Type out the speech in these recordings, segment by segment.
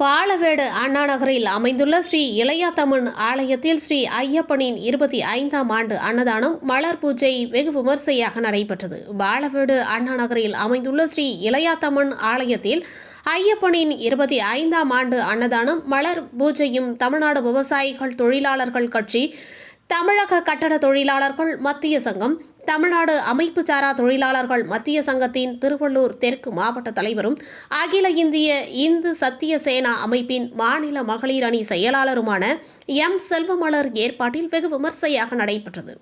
பாலவேடு அண்ணா நகரில் அமைந்துள்ள ஸ்ரீ இளையாத்தம்மன் ஆலயத்தில் ஸ்ரீ ஐயப்பனின் இருபத்தி ஐந்தாம் ஆண்டு அன்னதானம் மலர் பூஜை வெகு விமர்சையாக நடைபெற்றது. பாலவேடு அண்ணா நகரில் அமைந்துள்ள ஸ்ரீ இளையாத்தம்மன் ஆலயத்தில் ஐயப்பனின் இருபத்தி ஐந்தாம் ஆண்டு அன்னதானம் மலர் பூஜையும் தமிழ்நாடு விவசாயிகள் தொழிலாளர்கள் கட்சி தமிழக கட்டட தொழிலாளர்கள் மத்திய சங்கம் தமிழ்நாடு அமைப்பு சாரா தொழிலாளர்கள் மத்திய சங்கத்தின் திருவள்ளூர் தெற்கு மாவட்ட தலைவரும் அகில இந்திய இந்து சத்திய சேனா அமைப்பின் மாநில மகளிர் அணி செயலாளருமான எம் செல்வமலர் ஏற்பாட்டில் வெகு விமர்சையாக நடைபெற்றது.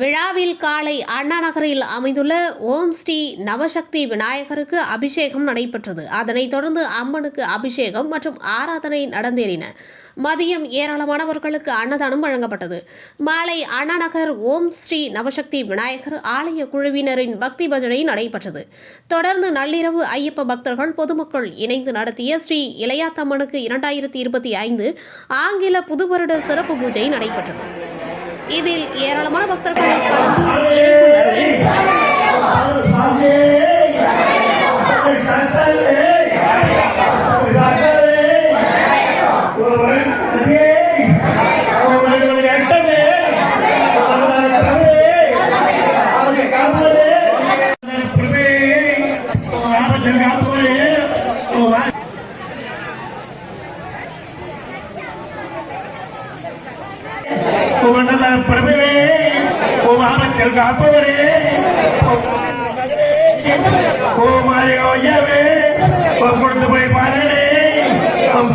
விழாவில் காலை அண்ணா நகரில் அமைந்துள்ள ஓம் ஸ்ரீ நவசக்தி விநாயகருக்கு அபிஷேகம் நடைபெற்றது. அதனைத் தொடர்ந்து அம்மனுக்கு அபிஷேகம் மற்றும் ஆராதனை நடந்தேறின. மதியம் ஏராளமானவர்களுக்கு அன்னதானம் வழங்கப்பட்டது. மாலை அண்ணா நகர் ஓம் ஸ்ரீ நவசக்தி விநாயகர் ஆலய குழுவினரின் பக்தி பஜனை நடைபெற்றது. தொடர்ந்து நள்ளிரவு ஐயப்ப பக்தர்கள் பொதுமக்கள் இணைந்து நடத்திய ஸ்ரீ இளையாத்தம்மனுக்கு இரண்டாயிரத்தி இருபத்தி ஐந்து ஆங்கில புது வருட சிறப்பு பூஜை நடைபெற்றது. இதில் ஏராளமான பக்தர்கள் கலந்து பிரபுவே ஓமாமத்தில் காப்பவரே. ஓ கொடுத்து போய் பாருடே ஓம்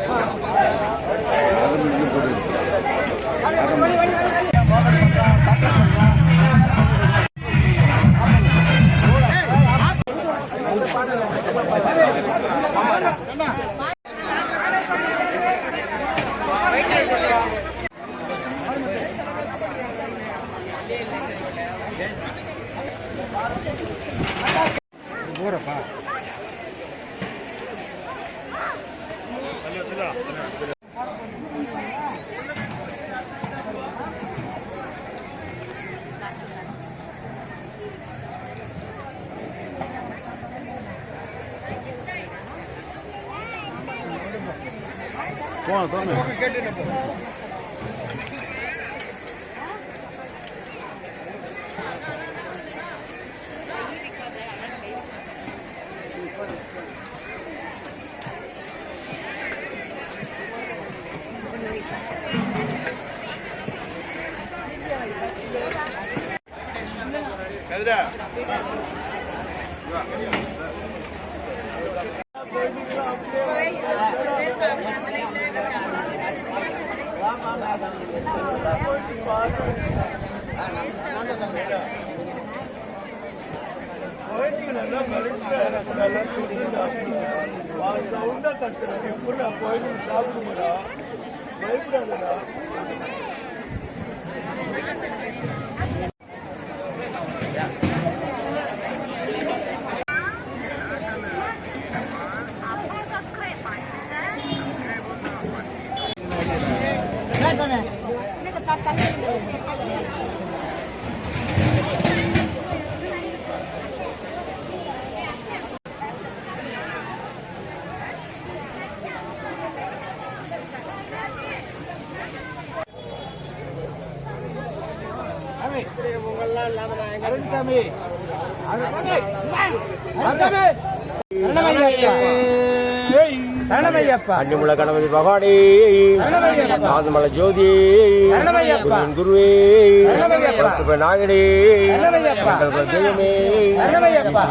嗯好的。好 சவுண்டா தட்டுறேன் எப்படி கோயிலுக்கு சாப்பிடுங்களா பயப்படாதடா சரணமையப்பா. அன்னிமுள்ள கணபதி சரணமையப்பா. ஆதுமல ஜோதி குருவே. மண்டல தெய்வமே.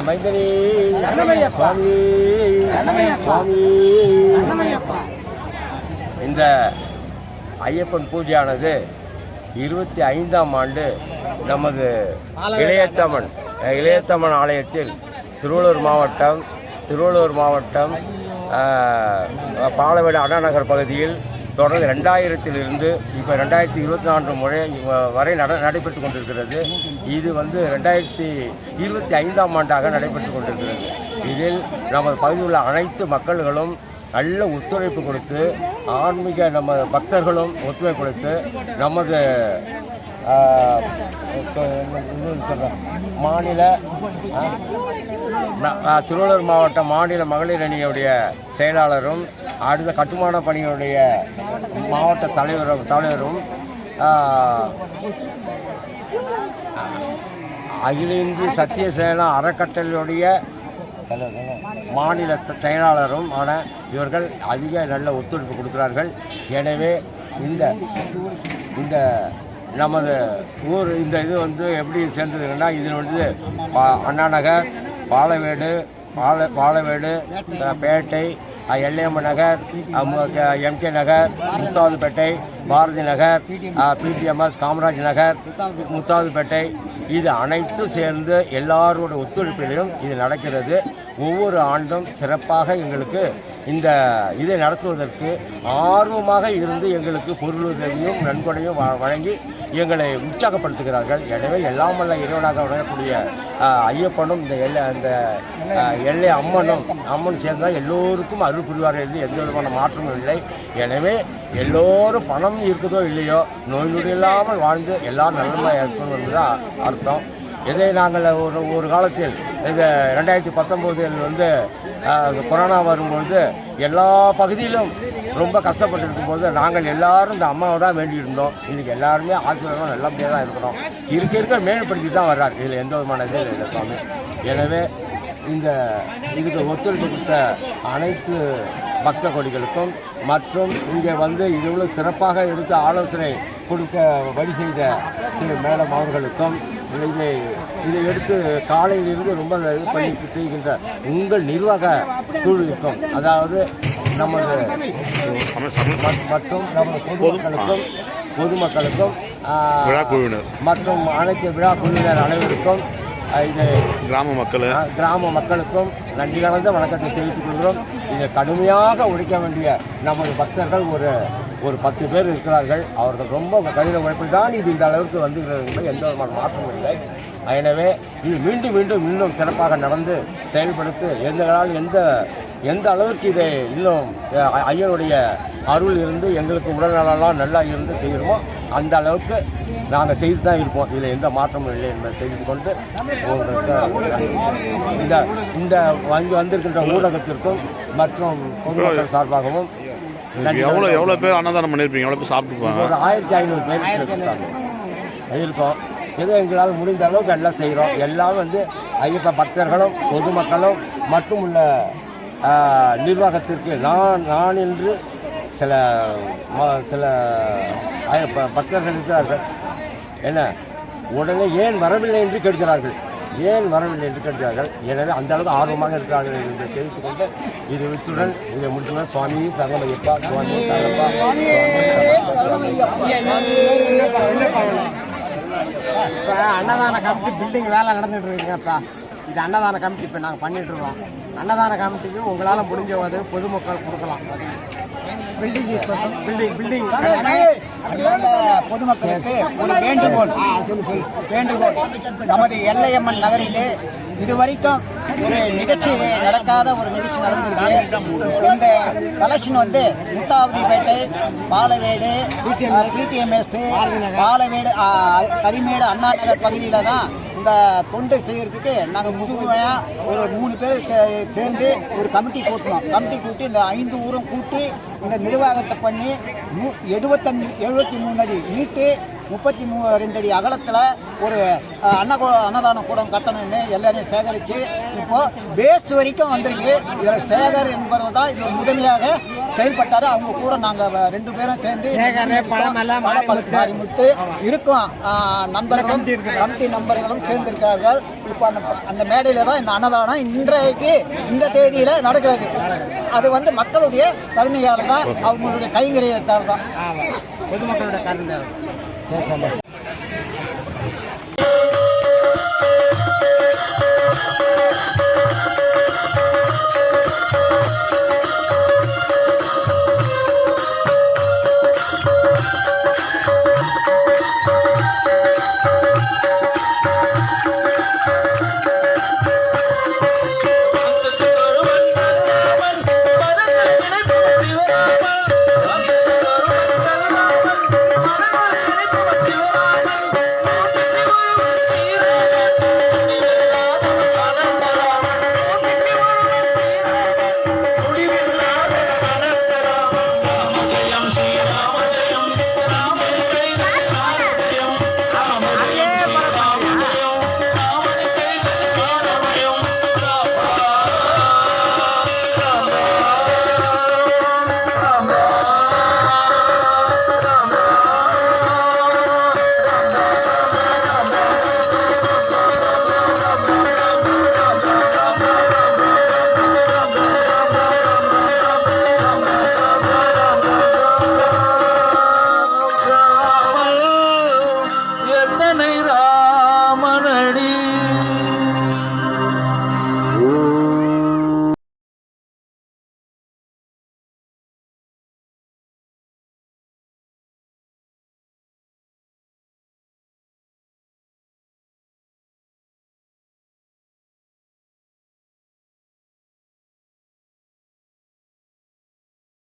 மைந்தனே. சுவாமி இந்த ஐயப்பன் பூஜையானது இருபத்தி ஐந்தாம் ஆண்டு நமது இளையத்தம்மன் அஹ், இளையத்தம்மன் ஆலயத்தில் திருவள்ளூர் மாவட்டம் திருவள்ளூர் மாவட்டம் பாலவேடு அண்ணாநகர் பகுதியில் தொடர்ந்து ரெண்டாயிரத்திலிருந்து இப்போ ரெண்டாயிரத்தி இருபத்தி நான்கு முறை வரை நட நடைபெற்று கொண்டிருக்கிறது. இது வந்து ரெண்டாயிரத்தி இருபத்தி ஐந்தாம் ஆண்டாக நடைபெற்று கொண்டிருக்கிறது. இதில் நமது பகுதியில் உள்ள அனைத்து மக்கள்களும் நல்ல ஒத்துழைப்பு கொடுத்து ஆன்மீக நம்ம பக்தர்களும் ஒத்துழைப்பு கொடுத்து நமது மாநில திருவள்ளூர் மாவட்ட மாநில மகளிர் அணியுடைய செயலாளரும் அடுத்த கட்டுமான பணியுடைய மாவட்ட தலைவரும் தலைவரும் அகில இந்திய சத்திய சேனா அறக்கட்டளையுடைய மாநில செயலாளரும் ஆன இவர்கள் அதிக நல்ல ஒத்துழைப்பு கொடுக்கிறார்கள். எனவே இந்த இந்த நமது ஊர் இந்த இது வந்து எப்படி சேர்ந்ததுன்னா இதில் வந்து அண்ணாநகர் அண்ணா நகர் பாலவேடு பால பாலவேடு பேட்டை அஹ், எல்லையம்ம நகர் எம்கே நகர் முத்தாவதுப்பேட்டை பாரதி நகர் பிடிஎம்எஸ் காமராஜ் நகர் முத்தாவதுப்பேட்டை இது அனைத்தும் சேர்ந்து எல்லாரோட ஒத்துழைப்பிலும் இது நடக்கிறது. ஒவ்வொரு ஆண்டும் சிறப்பாக எங்களுக்கு இந்த இதை நடத்துவதற்கு ஆர்வமாக இருந்து எங்களுக்கு பொருளுதவியும் நன்கொடையும் வ- வழங்கி எங்களை உற்சாகப்படுத்துகிறார்கள். எனவே எல்லாம் வல்ல இறைவனாக வழங்கக்கூடிய ஐயப்பனும் இந்த எல்லை அந்த எல்லை அம்மனும் அம்மன் சேர்ந்தால் எல்லோருக்கும் அருள் புரிவார்கள் என்று எந்த விதமான மாற்றமும் இல்லை. எனவே எல்லோரும் பணம் இருக்குதோ இல்லையோ நோய் நொடி இல்லாமல் வாழ்ந்து எல்லாம் நல்லமாக இருக்கணும் என்பதுதான் அர்த்தம். இதை நாங்கள் ஒரு ஒரு காலத்தில் இது ரெண்டாயிரத்தி பத்தொம்போதில் வந்து கொரோனா வரும்பொழுது எல்லா பகுதியிலும் ரொம்ப கஷ்டப்பட்டு இருக்கும்போது நாங்கள் எல்லாரும் இந்த அம்மாவை தான் வேண்டி இருந்தோம். எல்லாருமே ஆசீர்வாதம் நல்லபடியாக தான் இருக்கிறோம். இருக்க இருக்க மேம்படுத்தி தான் வர்றார். இதில் எந்த விதமான இதில் இல்லை சுவாமி எனவே இந்த இதுக்கு ஒத்துழைப்பு கொடுத்த அனைத்து பக்த கொடிகளுக்கும் மற்றும் இங்கே வந்து இவ்வளவு சிறப்பாக எடுத்து ஆலோசனை கொடுக்க வழி செய்த திரு மேடம் அவர்களுக்கும் இதை இதை எடுத்து காலையிலிருந்து ரொம்ப இது பண்ணி செய்கின்ற உங்கள் நிர்வாக குழுவிற்கும் அதாவது நமது மத்- மற்றும் நமது பொதுமக்களுக்கும் பொதுமக்களுக்கும் மற்றும் அனைத்து விழா குழுவினர் அனைவருக்கும் இது கிராம மக்கள். கிராம மக்களுக்கும் நன்றி கலந்த வணக்கத்தை தெரிவித்துக் கொள்கிறோம். இதை கடுமையாக ஒழிக்க வேண்டிய நமது பக்தர்கள் ஒரு ஒரு பத்து பேர் இருக்கிறார்கள். அவர்கள் ரொம்ப கடின உழைப்பில் தான் இது இந்த அளவுக்கு வந்துகிறது எந்த விதமான மாற்றமும் இல்லை. எனவே இது மீண்டும் மீண்டும் இன்னும் சிறப்பாக நடந்து செயல்படுத்தி எங்களால் எந்த எந்த அளவுக்கு இதை இன்னும் ஐயனுடைய அருள் இருந்து எங்களுக்கு உடல்நலம்லாம் நல்லா இருந்து செய்கிறோமோ அந்த அளவுக்கு நாங்கள் செய்து தான் இருப்போம். இதில் எந்த மாற்றமும் இல்லை என்பதை தெரிந்து கொண்டு இந்த இந்த வந்து வந்திருக்கின்ற ஊடகத்திற்கும் மற்றும் பொதுமக்கள் சார்பாகவும் எவ்வளோ எவ்வளோ பேர் அன்னதானம் பண்ணியிருப்பீங்க எவ்வளோ பேர் சாப்பிட்டுப்பாங்க ஒரு ஆயிரத்தி ஐநூறு பேர். இருக்கோம் ஏதோ எங்களால் முடிந்த அளவுக்கு எல்லாம் செய்கிறோம் எல்லாம் வந்து ஐயப்ப பக்தர்களும் பொதுமக்களும் மற்றும் உள்ள நிர்வாகத்திற்கு நான் நான் என்று சில சில ஐயப்ப பக்தர்கள் இருக்கிறார்கள். என்ன? உடனே ஏன் வரவில்லை என்று கேட்கிறார்கள். ஏன் வரவில்லை என்று கேட்கிறார்கள்? எனவே அந்த அளவுக்கு ஆர்வமாக இருக்கிறார்கள் என்று தெரிவித்துக் கொண்டு இது வித்துடன் இதை முடிச்சுடன் சுவாமி சரணமையப்பா சுவாமி சரணப்பா. இப்போ அன்னதான கமிட்டி பில்டிங் வேலை நடந்துட்டு இருக்குங்கப்பா. இது அன்னதான கமிட்டி இப்போ நாங்கள் பண்ணிட்டு இருக்கோம். அன்னதான கமிட்டிக்கு உங்களால் முடிஞ்ச உதவி பொதுமக்கள் கொடுக்கலாம் பில்டிங் பில்டிங் பில்டிங் அன்பார்ந்த பொதுமக்களுக்கு ஒரு வேண்டுகோள். வேண்டுகோள். நமது எல்லையம்மன் நகரிலே இதுவரைக்கும் ஒரு நிகழ்ச்சி நடக்காத ஒரு நிகழ்ச்சி நடந்திருக்கு. இந்த கலெக்ஷன் வந்து முத்தாவதிப்பேட்டை பாலவேடு சிடிஎம்எஸ் பாலவேடு கரிமேடு அண்ணா நகர் பகுதியில் தான் இந்த தொண்டை செய்யறதுக்கு நாங்கள் முழுமையாக ஒரு மூணு பேர் சே- சேர்ந்து ஒரு கமிட்டி கூட்டினோம் கமிட்டி கூட்டி இந்த ஐந்து ஊரும் கூட்டி இந்த நிர்வாகத்தை பண்ணி எழுபத்தஞ்சு எழுபத்தி மூணு அடி நீட்டு முப்பத்தி மூ ரெண்டு அடி அகலத்தில் ஒரு அன்ன அன்னதான கூடம் கட்டணும்னு எல்லாரையும் சேகரித்து இப்போ பேஸ் வரைக்கும் வந்திருக்கு. இதில் சேகர் என்பவர் தான் இது முதன்மையாக செயல்பட்டார். அவங்க கூட நாங்கள் ரெண்டு பேரும் சேர்ந்து. மாரிமுத்து இருக்கும். நண்பர்களும் கமிட்டி நண்பர்களும் சேர்ந்திருக்கார்கள் இப்போ அந்த அந்த மேடையில தான் இந்த அன்னதானம் இன்றைக்கு இந்த தேதியில நடக்கிறது. அது வந்து மக்களுடைய கருணையால் தான் அவங்களுடைய கைங்கரியத்தால் தான். ஆமாம் பொதுமக்களோட கருணை சரி சரி